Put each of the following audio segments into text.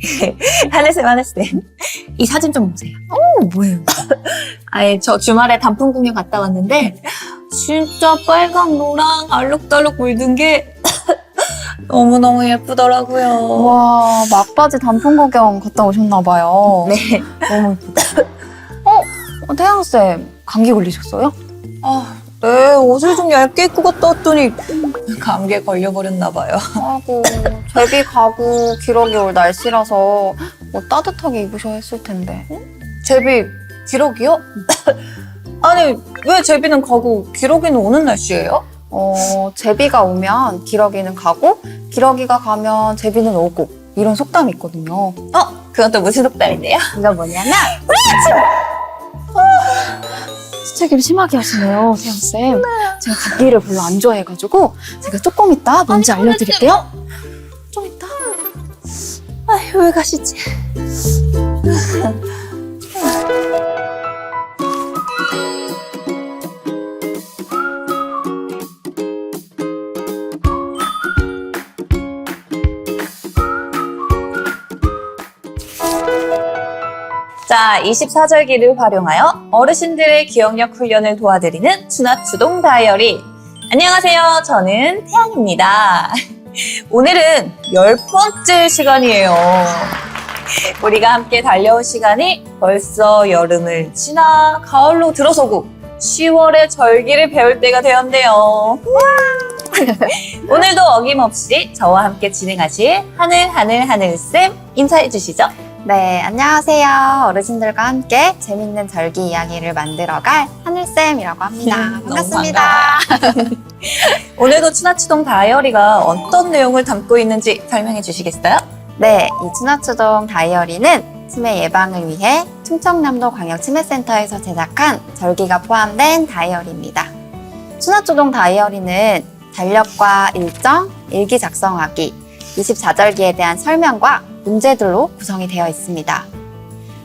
하늘쌤, 하늘쌤. 이 사진 좀 보세요. 오, 뭐예요? 아예 저 주말에 단풍 구경 갔다 왔는데 진짜 빨강, 노랑, 알록달록 물든 게 너무너무 예쁘더라고요. 와, 막바지 단풍 구경 갔다 오셨나봐요. 네. 너무 예쁘다. 어? 어, 태양 쌤, 감기 걸리셨어요? 아, 네, 옷을 좀 얇게 입고 갔다 왔더니 감기에 걸려버렸나 봐요. 아이고, 제비 가고 기러기 올 날씨라서 뭐 따뜻하게 입으셔야 했을 텐데. 제비, 기러기요? 아니, 왜 제비는 가고 기러기는 오는 날씨예요? 어, 제비가 오면 기러기는 가고, 기러기가 가면 제비는 오고, 이런 속담이 있거든요. 어? 그건 또 무슨 속담인데요? 이거 뭐냐면, 수채기를 심하게 하시네요, 태양쌤. 제가 감기를 별로 안 좋아해가지고, 제가 조금 이따 뭔지 알려드릴게요. 좀 이따. 아휴, 왜 가시지? 자, 24절기를 활용하여 어르신들의 기억력 훈련을 도와드리는 추나추동 다이어리. 안녕하세요. 저는 태양입니다. 오늘은 열 번째 시간이에요. 우리가 함께 달려온 시간이 벌써 여름을 지나 가을로 들어서고 10월의 절기를 배울 때가 되었네요. 오늘도 어김없이 저와 함께 진행하실 하늘 하늘 하늘 쌤 인사해 주시죠. 네, 안녕하세요. 어르신들과 함께 재밌는 절기 이야기를 만들어갈 하늘쌤이라고 합니다. 음, 반갑습니다. 오늘도 추나추동 다이어리가 어떤 내용을 담고 있는지 설명해 주시겠어요? 네, 이 추나추동 다이어리는 치매 예방을 위해 충청남도 광역치매센터에서 제작한 절기가 포함된 다이어리입니다. 추나추동 다이어리는 달력과 일정, 일기 작성하기, 24절기에 대한 설명과 문제들로 구성이 되어 있습니다.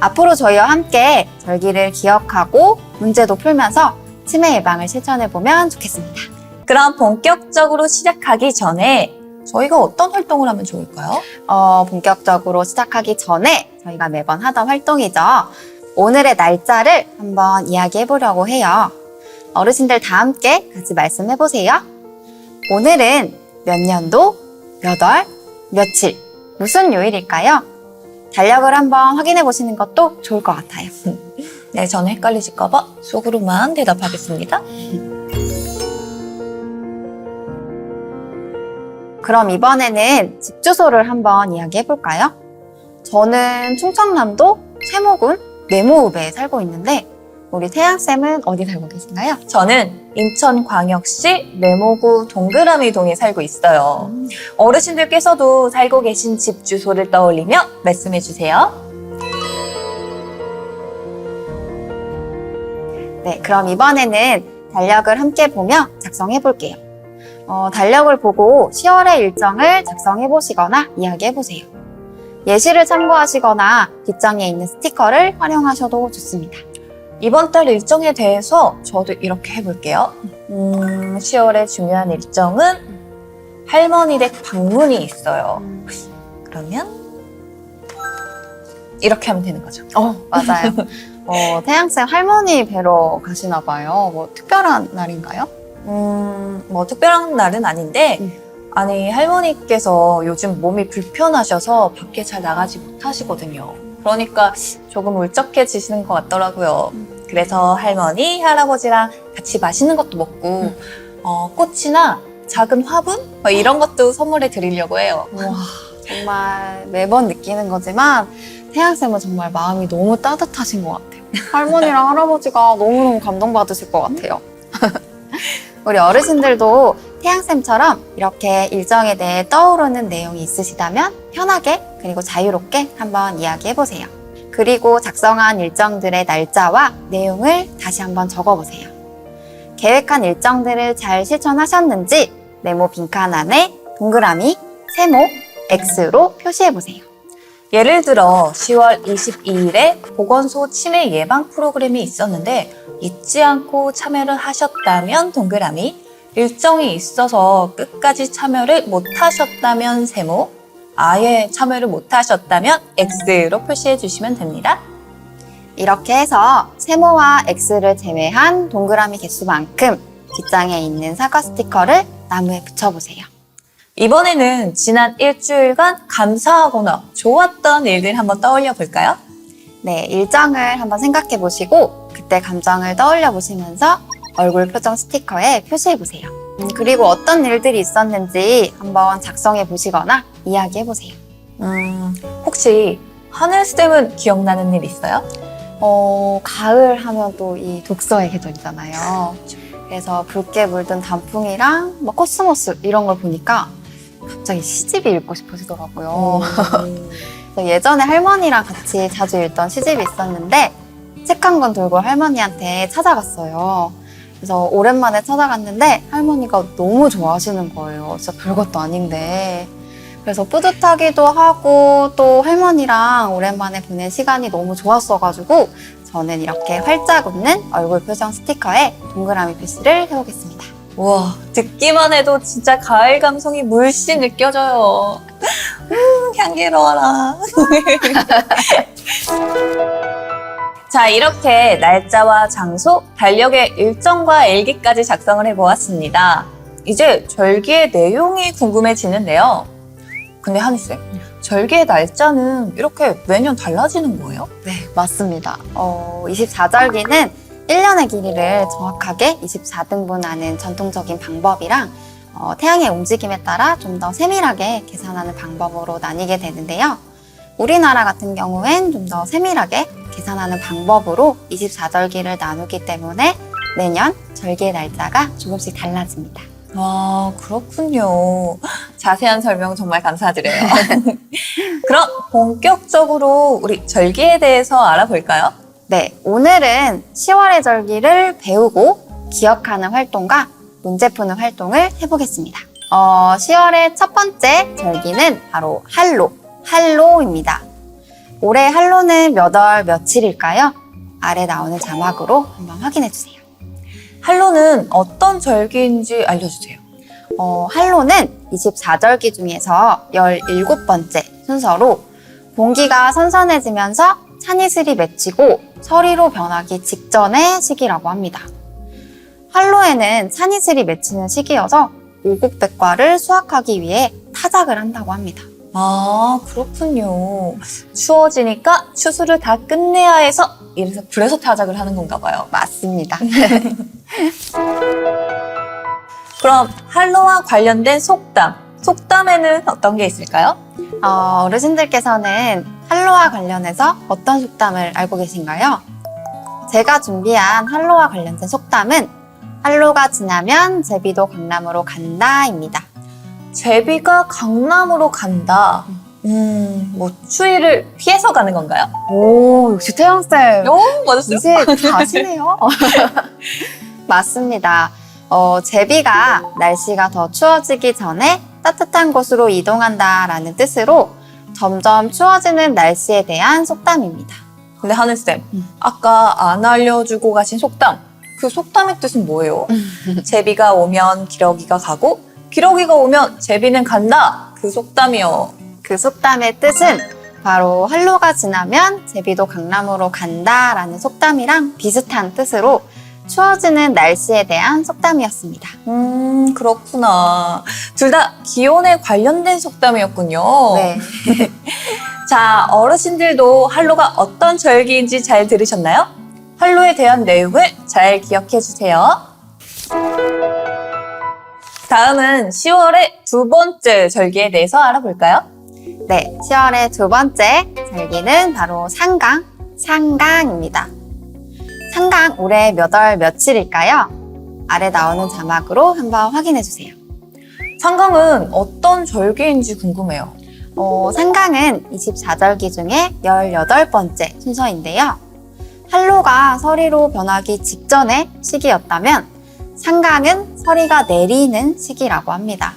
앞으로 저희와 함께 절기를 기억하고 문제도 풀면서 치매 예방을 실천해 보면 좋겠습니다. 그럼 본격적으로 시작하기 전에 저희가 어떤 활동을 하면 좋을까요? 어, 본격적으로 시작하기 전에 저희가 매번 하던 활동이죠. 오늘의 날짜를 한번 이야기해 보려고 해요. 어르신들 다 함께 같이 말씀해 보세요. 오늘은 몇 년도, 몇 월, 며칠, 무슨 요일일까요? 달력을 한번 확인해 보시는 것도 좋을 것 같아요. 네, 저는 헷갈리실까봐 속으로만 대답하겠습니다. 그럼 이번에는 집 주소를 한번 이야기해 볼까요? 저는 충청남도 세모군 네모읍에 살고 있는데 우리 태양쌤은 어디 살고 계신가요? 저는 인천광역시 네모구 동그라미 동에 살고 있어요. 어르신들께서도 살고 계신 집 주소를 떠올리며 말씀해 주세요. 네, 그럼 이번에는 달력을 함께 보며 작성해 볼게요. 어, 달력을 보고 10월의 일정을 작성해 보시거나 이야기해 보세요. 예시를 참고하시거나 뒷장에 있는 스티커를 활용하셔도 좋습니다. 이번 달 일정에 대해서 저도 이렇게 해볼게요. 음, 10월의 중요한 일정은 할머니 댁 방문이 있어요. 그러면 이렇게 하면 되는 거죠. 어, 맞아요. 어, 태양쌤 할머니 뵈러 가시나 봐요. 뭐 특별한 날인가요? 음, 뭐 특별한 날은 아닌데, 음. 아니, 할머니께서 요즘 몸이 불편하셔서 밖에 잘 나가지 못하시거든요. 그러니까 조금 울적해지시는 것 같더라고요. 그래서 할머니, 할아버지랑 같이 맛있는 것도 먹고, 어, 꽃이나 작은 화분? 뭐 이런 것도 선물해 드리려고 해요. 와, 정말 매번 느끼는 거지만 태양쌤은 정말 마음이 너무 따뜻하신 것 같아요. 할머니랑 할아버지가 너무너무 감동받으실 것 같아요. 우리 어르신들도 태양쌤처럼 이렇게 일정에 대해 떠오르는 내용이 있으시다면 편하게 그리고 자유롭게 한번 이야기해 보세요. 그리고 작성한 일정들의 날짜와 내용을 다시 한번 적어보세요. 계획한 일정들을 잘 실천하셨는지 네모 빈칸 안에 동그라미, 세모, X로 표시해 보세요. 예를 들어 10월 22일에 보건소 치매 예방 프로그램이 있었는데 잊지 않고 참여를 하셨다면 동그라미, 일정이 있어서 끝까지 참여를 못 하셨다면 세모, 아예 참여를 못하셨다면 X로 표시해 주시면 됩니다. 이렇게 해서 세모와 X를 제외한 동그라미 개수만큼 뒷장에 있는 사과 스티커를 나무에 붙여보세요. 이번에는 지난 일주일간 감사하거나 좋았던 일들 한번 떠올려 볼까요? 네, 일정을 한번 생각해 보시고 그때 감정을 떠올려 보시면서 얼굴 표정 스티커에 표시해 보세요. 음, 그리고 어떤 일들이 있었는지 한번 작성해 보시거나 이야기해 보세요. 음, 혹시 하늘쌤은 기억나는 일 있어요? 어, 가을 하면 또 이 독서의 계절이잖아요. 그래서 붉게 물든 단풍이랑 뭐 코스모스 이런 걸 보니까 갑자기 시집이 읽고 싶어지더라고요. 그래서 예전에 할머니랑 같이 자주 읽던 시집이 있었는데 책 한 권 들고 할머니한테 찾아갔어요. 그래서 오랜만에 찾아갔는데 할머니가 너무 좋아하시는 거예요. 진짜 별것도 아닌데. 그래서 뿌듯하기도 하고 또 할머니랑 오랜만에 보낸 시간이 너무 좋았어가지고 저는 이렇게 활짝 웃는 얼굴 표정 스티커에 동그라미 표시를 해보겠습니다. 우와, 듣기만 해도 진짜 가을 감성이 물씬 느껴져요. 음, 향기로워라. 자, 이렇게 날짜와 장소, 달력의 일정과 일기까지 작성을 해보았습니다. 이제 절기의 내용이 궁금해지는데요. 근데 한희 쌤, 절기의 날짜는 이렇게 매년 달라지는 거예요? 네, 맞습니다. 어, 24절기는 1년의 길이를 정확하게 24등분하는 전통적인 방법이랑 어, 태양의 움직임에 따라 좀 더 세밀하게 계산하는 방법으로 나뉘게 되는데요. 우리나라 같은 경우엔 좀 더 세밀하게 계산하는 방법으로 24절기를 나누기 때문에 매년 절기의 날짜가 조금씩 달라집니다. 아, 그렇군요. 자세한 설명 정말 감사드려요. 그럼 본격적으로 우리 절기에 대해서 알아볼까요? 네, 오늘은 10월의 절기를 배우고 기억하는 활동과 문제 푸는 활동을 해보겠습니다. 어, 10월의 첫 번째 절기는 바로 할로, 할로입니다. 올해 할로는 몇 월 며칠일까요? 아래 나오는 자막으로 한번 확인해 주세요. 할로는 어떤 절기인지 알려주세요. 어, 할로는 24절기 중에서 17번째 순서로 공기가 선선해지면서 찬이슬이 맺히고 서리로 변하기 직전의 시기라고 합니다. 할로에는 찬이슬이 맺히는 시기여서 오곡백과를 수확하기 위해 타작을 한다고 합니다. 아, 그렇군요. 추워지니까 추수를 다 끝내야 해서 이래서 그래서 타작을 하는 건가 봐요. 맞습니다. 그럼 할로와 관련된 속담. 속담에는 어떤 게 있을까요? 어, 어르신들께서는 할로와 관련해서 어떤 속담을 알고 계신가요? 제가 준비한 할로와 관련된 속담은 할로가 지나면 제비도 강남으로 간다입니다. 제비가 강남으로 간다. 음, 뭐 추위를 피해서 가는 건가요? 오, 역시 태영쌤. 오, 맞았어요. 이제 다 아시네요. 맞습니다. 어, 제비가 날씨가 더 추워지기 전에 따뜻한 곳으로 이동한다라는 뜻으로 점점 추워지는 날씨에 대한 속담입니다. 근데 하늘쌤, 음. 아까 안 알려주고 가신 속담. 그 속담의 뜻은 뭐예요? 제비가 오면 기러기가 가고, 기러기가 오면 제비는 간다. 그 속담이요. 그 속담의 뜻은 바로 한로가 지나면 제비도 강남으로 간다라는 속담이랑 비슷한 뜻으로 추워지는 날씨에 대한 속담이었습니다. 음, 그렇구나. 둘 다 기온에 관련된 속담이었군요. 네. 자, 어르신들도 할로가 어떤 절기인지 잘 들으셨나요? 할로에 대한 내용을 잘 기억해 주세요. 다음은 10월의 두 번째 절기에 대해서 알아볼까요? 네, 10월의 두 번째 절기는 바로 상강, 상강입니다. 상강 올해 몇 월 며칠일까요? 아래 나오는 자막으로 한번 확인해 주세요. 상강은 어떤 절기인지 궁금해요. 어, 상강은 24절기 중에 18번째 순서인데요. 한로가 서리로 변하기 직전의 시기였다면 상강은 서리가 내리는 시기라고 합니다.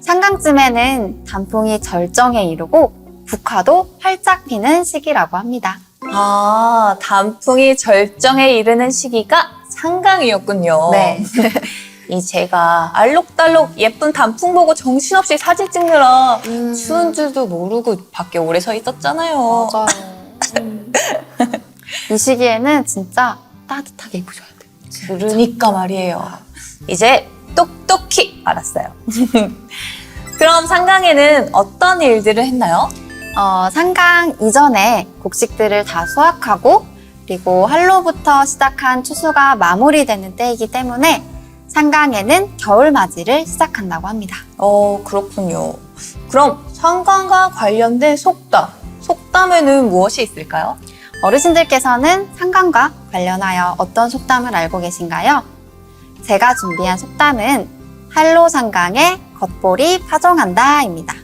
상강쯤에는 단풍이 절정에 이르고 국화도 활짝 피는 시기라고 합니다. 아, 단풍이 절정에 이르는 시기가 상강이었군요. 네. 이 제가 알록달록 예쁜 단풍 보고 정신없이 사진 찍느라 음, 추운 줄도 모르고 밖에 오래 서 있었잖아요. 맞아요. 음. 이 시기에는 진짜 따뜻하게 입으셔야 돼요. 그러니까 말이에요. 이제 똑똑히 알았어요. 그럼 상강에는 어떤 일들을 했나요? 어, 상강 이전에 곡식들을 다 수확하고 그리고 한로부터 시작한 추수가 마무리되는 때이기 때문에 상강에는 겨울맞이를 시작한다고 합니다. 어, 그렇군요. 그럼 상강과 관련된 속담, 속담에는 무엇이 있을까요? 어르신들께서는 상강과 관련하여 어떤 속담을 알고 계신가요? 제가 준비한 속담은 한로상강에 겉보리 파종한다입니다.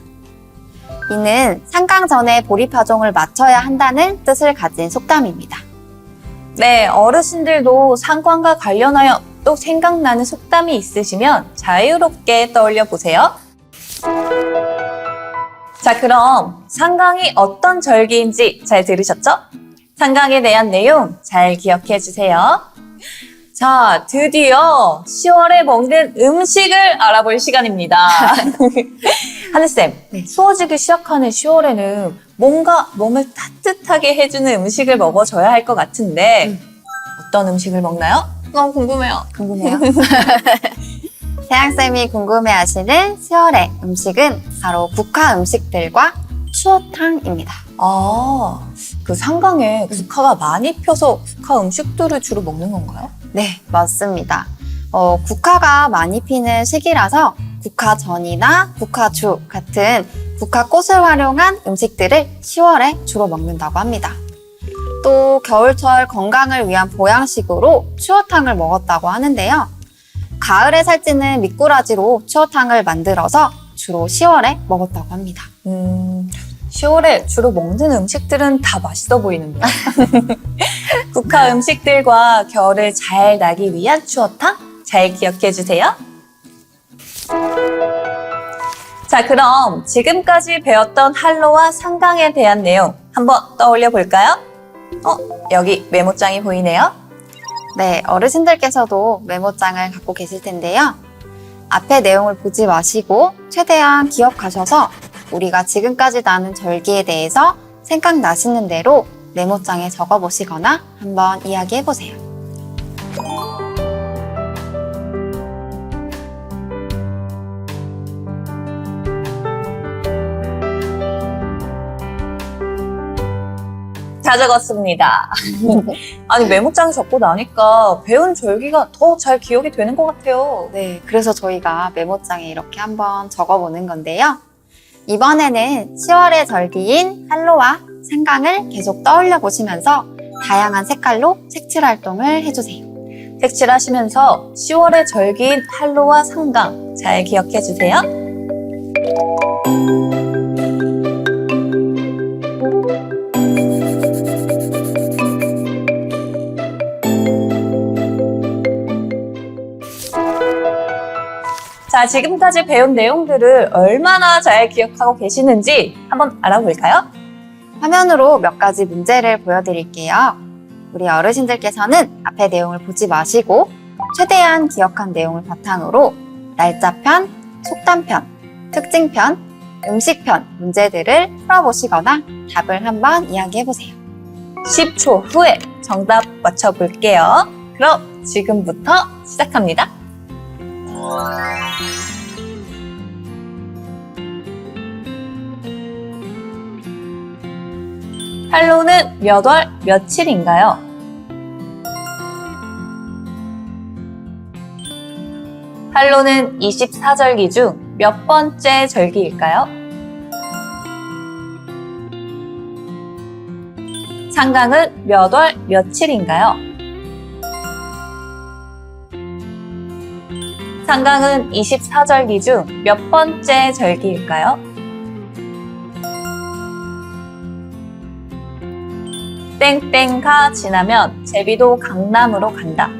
이는 상강 전에 보리 파종을 마쳐야 한다는 뜻을 가진 속담입니다. 네, 어르신들도 상관과 관련하여 또 생각나는 속담이 있으시면 자유롭게 떠올려 보세요. 자, 그럼 상강이 어떤 절기인지 잘 들으셨죠? 상강에 대한 내용 잘 기억해 주세요. 자, 드디어 10월에 먹는 음식을 알아볼 시간입니다. 하늘쌤, 네. 추워지기 시작하는 10월에는 뭔가 몸을 따뜻하게 해주는 음식을 먹어줘야 할 것 같은데, 어떤 음식을 먹나요? 너무 궁금해요. 궁금해요? 태양쌤이 궁금해하시는 10월의 음식은 바로 국화 음식들과 추어탕입니다. 아, 그 상강에 국화가 많이 펴서 국화 음식들을 주로 먹는 건가요? 네, 맞습니다. 어, 국화가 많이 피는 시기라서 국화전이나 국화주 같은 국화꽃을 활용한 음식들을 10월에 주로 먹는다고 합니다. 또 겨울철 건강을 위한 보양식으로 추어탕을 먹었다고 하는데요. 가을에 살찌는 미꾸라지로 추어탕을 만들어서 주로 10월에 먹었다고 합니다. 음, 10월에 주로 먹는 음식들은 다 맛있어 보이는데요. 국화 음식들과 겨울을 잘 나기 위한 추어탕 잘 기억해 주세요. 자, 그럼 지금까지 배웠던 한로와 상강에 대한 내용 한번 떠올려 볼까요? 어, 여기 메모장이 보이네요. 네, 어르신들께서도 메모장을 갖고 계실 텐데요. 앞에 내용을 보지 마시고 최대한 기억하셔서 우리가 지금까지 나눈 절기에 대해서 생각나시는 대로 메모장에 적어 보시거나 한번 이야기해 보세요. 다 적었습니다. 아니, 메모장에 적고 나니까 배운 절기가 더 잘 기억이 되는 것 같아요. 네, 그래서 저희가 메모장에 이렇게 한번 적어 보는 건데요. 이번에는 10월의 절기인 한로와 생강을 계속 떠올려 보시면서 다양한 색깔로 색칠 활동을 해주세요. 색칠하시면서 10월의 절기인 한로와 상강 잘 기억해 주세요. 자, 지금까지 배운 내용들을 얼마나 잘 기억하고 계시는지 한번 알아볼까요? 화면으로 몇 가지 문제를 보여드릴게요. 우리 어르신들께서는 앞에 내용을 보지 마시고 최대한 기억한 내용을 바탕으로 날짜편, 속담편, 특징편, 음식편 문제들을 풀어보시거나 답을 한번 이야기해보세요. 10초 후에 정답 맞춰볼게요. 그럼 지금부터 시작합니다. 할로는 몇 월 며칠인가요? 할로는 24절기 중 몇 번째 절기일까요? 상강은 몇 월 며칠인가요? 상강은 24절기 중 몇 번째 절기일까요? 땡땡가 지나면 제비도 강남으로 간다.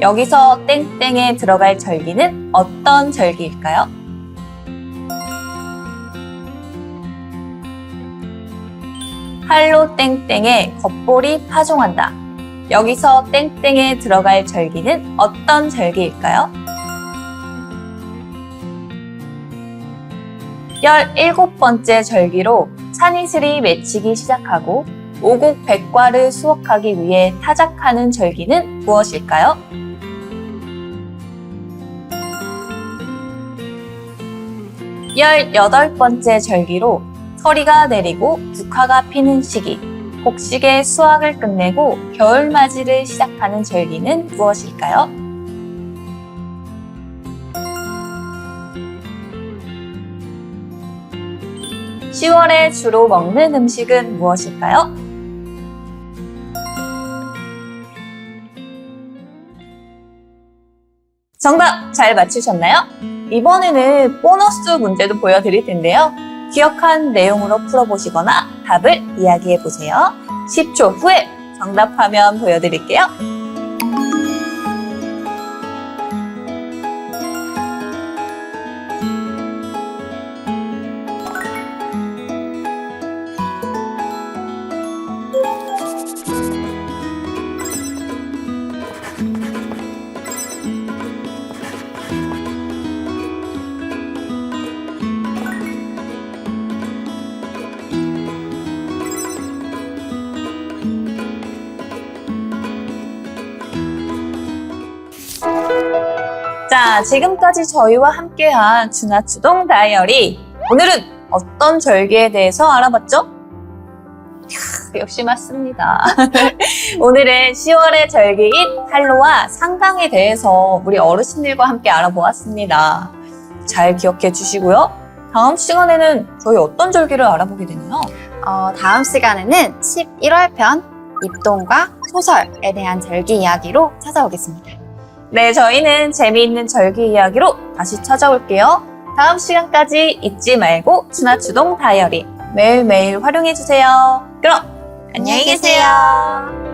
여기서 땡땡에 들어갈 절기는 어떤 절기일까요? 할로 땡땡에 겉볼이 파종한다. 여기서 땡땡에 들어갈 절기는 어떤 절기일까요? 17번째 절기로 산이슬이 맺히기 시작하고 오곡 백과를 수확하기 위해 타작하는 절기는 무엇일까요? 열여덟 번째 절기로 서리가 내리고 국화가 피는 시기, 곡식의 수확을 끝내고 겨울맞이를 시작하는 절기는 무엇일까요? (10월에) 주로 먹는 음식은 무엇일까요? 정답 잘 맞추셨나요? 이번에는 보너스 문제도 보여드릴 텐데요. 기억한 내용으로 풀어보시거나 답을 이야기해보세요. 10초 후에 정답 화면 보여드릴게요. 자, 지금까지 저희와 함께한 주나추동 다이어리. 오늘은 어떤 절기에 대해서 알아봤죠? 역시 맞습니다. 오늘은 10월의 절기인 한로와 상강에 대해서 우리 어르신들과 함께 알아보았습니다. 잘 기억해 주시고요. 다음 시간에는 저희 어떤 절기를 알아보게 되나요? 어, 다음 시간에는 11월 편 입동과 소설에 대한 절기 이야기로 찾아오겠습니다. 네, 저희는 재미있는 절기 이야기로 다시 찾아올게요. 다음 시간까지 잊지 말고 주나주동 다이어리 매일매일 활용해주세요. 그럼 안녕히 계세요.